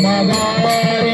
Brahma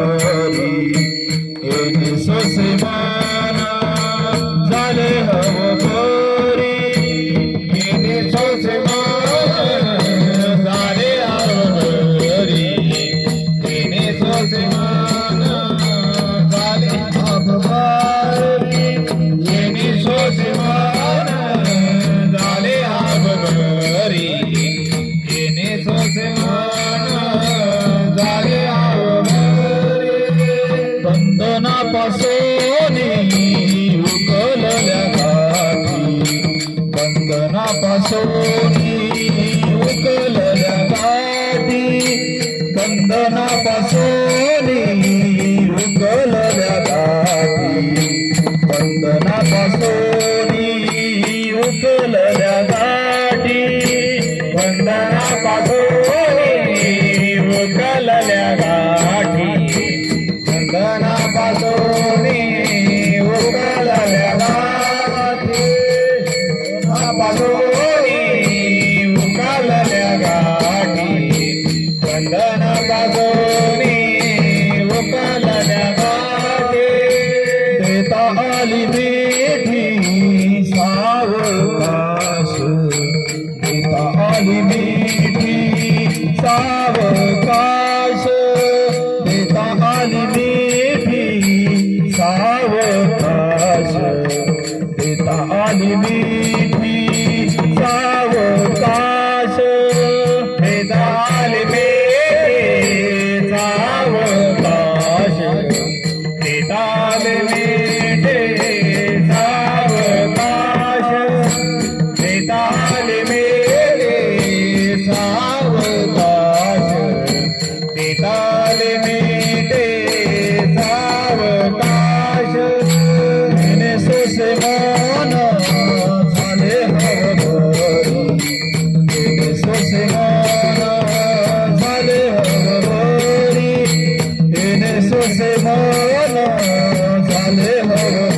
बंधनापासून उकलल्या गाठी बंधनापासून उकलल्या गाठी बंधनापासून उकलल्या गाठी बंधनापासून बंधनापासून उकलल्या गाठी देता आली मिठी सावकाश देता आली मिठी सावकाश देता आली मिठी सावकाश देता आली मिठी mesmo.